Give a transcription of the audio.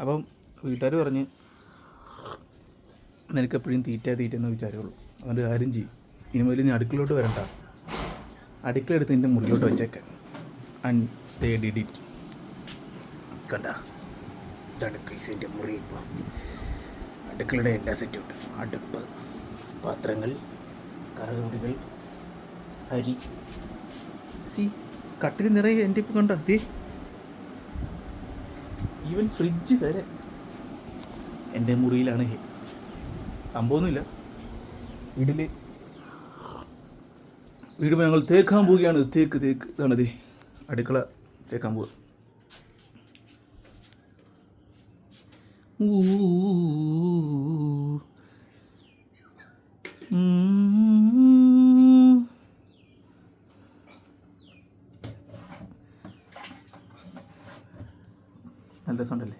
അപ്പം വീട്ടുകാർ പറഞ്ഞ് നിനക്ക് എപ്പോഴും തീറ്റ തീറ്റ എന്ന് വിചാരമുള്ളൂ അതുകൊണ്ട് കാര്യം ചെയ്യും. ഇനി മുതൽ നീ അടുക്കളോട്ട് വരണ്ട. അടുക്കള എടുത്ത് നിന്റെ മുറിയിലോട്ട് വെച്ചേക്കാൻ ആൻഡ് ദേ കണ്ട? ഇതാണ് മുറി ഇപ്പോൾ അടുക്കളയുടെ എല്ലാ സെറ്റും ഉണ്ട്. അടുപ്പ് പാത്രങ്ങൾ കറകുപിടികൾ അരി. സി കട്ടിൽ നിറയെ എന്റെ ഇപ്പം കണ്ടോ? ദേ ഈവൻ ഫ്രിഡ്ജ് വരെ എന്റെ മുറിയിലാണ് സംഭവമൊന്നുമില്ല. വീട്ടിൽ വീട് ഞങ്ങൾ തേക്കാൻ പോവുകയാണ്. തേക്ക് തേക്ക്. ഇതാണ് ദേ അടുക്കള തേക്കാൻ പോവുക. ഊ. നല്ല സൗണ്ടല്ലേ